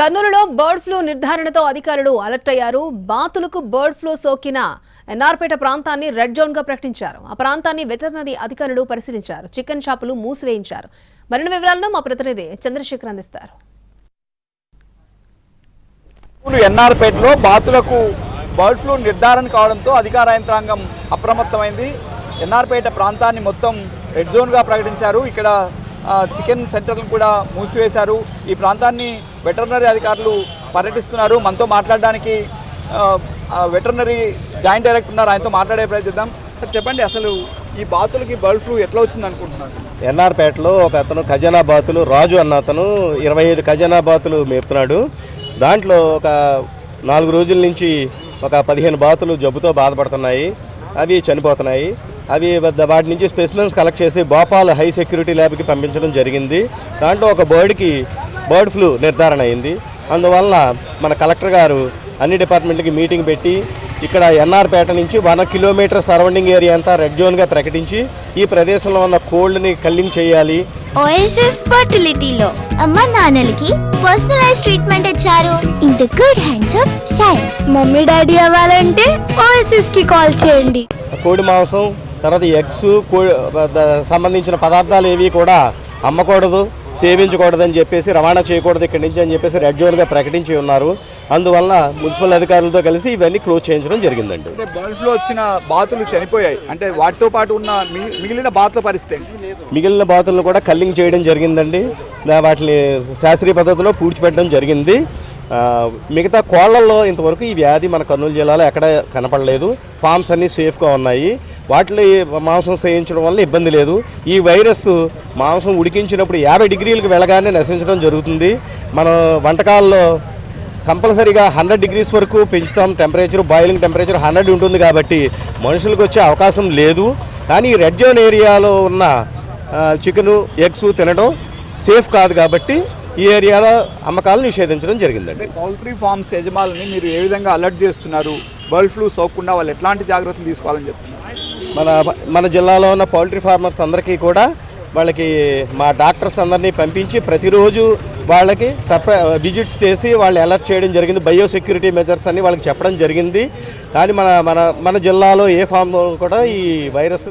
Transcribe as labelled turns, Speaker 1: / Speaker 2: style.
Speaker 1: కర్నూలులో bird flu నిర్ధారణతో అధికారులు alert అయ్యారు. బాతులకు బర్డ్ ఫ్లూ సోకిన ఎన్ఆర్పేట ప్రాంతాన్ని రెడ్ జోన్గా ప్రకటించారు. ఆ ప్రాంతాన్ని వెటర్నరీ అధికారులు పరిశీలించారు. చికెన్ షాపులు మూసివేయించారు. మరిన్ని వివరాలను మా ప్రతినిధి చంద్రశేఖర్ అందిస్తారు.
Speaker 2: ఎన్ఆర్పేటలో బాతులకు బర్డ్ ఫ్లూ నిర్ధారణ కావడంతో అధికార యంత్రాంగం అప్రమత్తమైంది. ఎన్ఆర్పేట ప్రాంతాన్ని మొత్తం రెడ్ జోన్గా ప్రకటించారు. ఇక్కడ చికెన్ సెంటర్లను కూడా మూసివేశారు. ఈ ప్రాంతాన్ని వెటర్నరీ అధికారులు పర్యటిస్తున్నారు. మనతో మాట్లాడడానికి వెటర్నరీ జాయింట్ డైరెక్టర్ ఉన్నారు. ఆయనతో మాట్లాడే ప్రయత్నిద్దాం. సార్ చెప్పండి అసలు ఈ బాతులకి బర్డ్ ఫ్లూ ఎట్లా వచ్చింది అనుకుంటున్నారు?
Speaker 3: ఎన్ఆర్పేటలో ఒక అతను ఖజానా బాతులు రాజు అన్న అతను ఇరవై ఐదు ఖజానా బాతులు మేపుతున్నాడు. దాంట్లో ఒక నాలుగు రోజుల నుంచి ఒక పదిహేను బాతులు జబ్బుతో బాధపడుతున్నాయి. అవి చనిపోతున్నాయి. అవి వద్ద- వాటి నుంచి స్పెసిమెన్స్ కలెక్ట్ చేసి భోపాల్ హై సెక్యూరిటీ ల్యాబ్కి పంపించడం జరిగింది. దాంట్లో ఒక బర్డ్కి బర్డ్ ఫ్లూ నిర్ధారణ అయింది. అందువలన మన కలెక్టర్ గారు అన్ని డిపార్ట్మెంట్లకి మీటింగ్ పెట్టి ఇక్కడ ఎన్ఆర్పేట నుంచి వన్ కిలోమీటర్ సరౌండింగ్ ఏరియా అంతా రెడ్ జోన్గా ప్రకటించి ఈ ప్రదేశంలో ఉన్న కోల్డ్ని కల్లింగ్ చేయాలి.
Speaker 4: ఓఎస్ఎస్ ఫర్టిలిటీలో అమ్మ నాన్నలకి పర్సనలైజ్ ట్రీట్మెంట్ ఇచ్చారు. In the good hands of science mummy daddy అవ్వాలంటే ఓఎస్ఎస్కి కాల్ చేయండి.
Speaker 3: కోడి మాంసం తర్వాత ఎగ్స్ కో ద- సంబంధించిన పదార్థాలు ఏవి కూడా అమ్మకూడదు. సేవించకూడదు అని చెప్పేసి రవాణా చేయకూడదు ఇక్కడి నుంచి అని చెప్పేసి రెడ్ జోన్గా ప్రకటించి ఉన్నారు. అందువలన మున్సిపల్ అధికారులతో కలిసి ఇవన్నీ క్లోజ్ చేయించడం జరిగిందండి.
Speaker 2: అంటే బర్డ్ ఫ్లూ వచ్చిన బాతులు చనిపోయాయి. అంటే వాటితో పాటు ఉన్న మిగి- మిగిలిన బాతుల పరిస్థితి
Speaker 3: మిగిలిన బాతులను కూడా కల్లింగ్ చేయడం జరిగిందండి. వాటిని శాస్త్రీయ పద్ధతిలో పూడ్చిపెట్టడం జరిగింది. మిగతా కోళ్ళలో ఇంతవరకు ఈ వ్యాధి మన కర్నూలు జిల్లాలో ఎక్కడ కనపడలేదు. ఫామ్స్ అన్నీ సేఫ్గా ఉన్నాయి. వాటిలో మాంసం సేయించడం వల్ల ఇబ్బంది లేదు. ఈ వైరస్ మాంసం ఉడికించినప్పుడు యాభై డిగ్రీలకు వెళ్ళగానే నశించడం జరుగుతుంది. మన వంటకాల్లో కంపల్సరీగా హండ్రెడ్ డిగ్రీస్ వరకు పెంచుతాం. టెంపరేచర్ బాయిలింగ్ టెంపరేచర్ హండ్రెడ్ ఉంటుంది కాబట్టి మనుషులకు వచ్చే అవకాశం లేదు. కానీ రెడ్ జోన్ ఏరియాలో ఉన్న చికెను ఎగ్స్ తినడం సేఫ్ కాదు కాబట్టి ఈ ఏరియాలో అమ్మకాలు నిషేధించడం జరిగిందండి.
Speaker 2: అంటే పౌల్ట్రీ ఫార్మ్స్ యజమానులని మీరు ఏ విధంగా అలర్ట్ చేస్తున్నారు? బర్డ్ ఫ్లూ సోకకుండా వాళ్ళు ఎట్లాంటి జాగ్రత్తలు తీసుకోవాలని చెప్తున్నారు?
Speaker 3: మన మన జిల్లాలో ఉన్న పౌల్ట్రీ ఫార్మర్స్ అందరికీ కూడా వాళ్ళకి మా డాక్టర్స్ అందరినీ పంపించి ప్రతిరోజు వాళ్ళకి సర్ప్రై విజిట్స్ చేసి వాళ్ళు అలర్ట్ చేయడం జరిగింది. బయో సెక్యూరిటీ మెజర్స్ అని వాళ్ళకి చెప్పడం జరిగింది. కానీ మన మన మన జిల్లాలో ఏ ఫామ్లో కూడా ఈ వైరస్